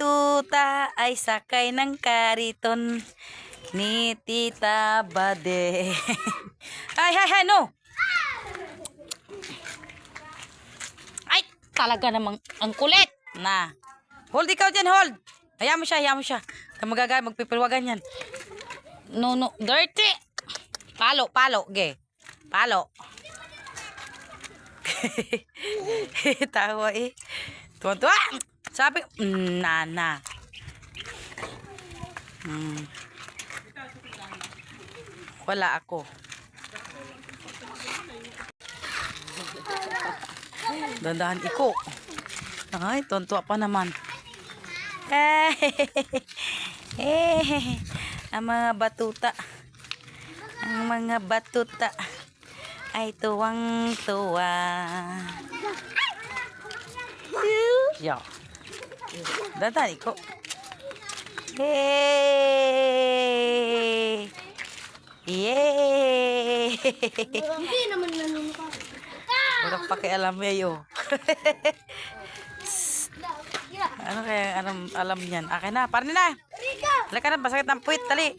batuta ay sakay ng kariton ni Tita Bade. ay, ay, ay, no! Ay, talaga namang ang kulit na. Hold ikaw dyan, hold. Hayaan mo siya, hayaan mo siya. Kaya magagaya, magpipilwagan yan. No, no, dirty. Palo, palo, ge. Palo. Tawa eh. Tuwa-tuwa. Sabi, mm, nana. Mm. Wala ako. Dandahan iko. Ay, tontuwa pa naman. Eh, eh, ang mga batuta. Ang mga batuta ay tuwang-tuwa. Yo. Dandahan iko. Hey! Yay! Hindi naman nanunok ako. Walang pakialam yayo. ano kaya alam, alam niyan? Akin na, parin na. Halika na, basakit ng puwit, tali.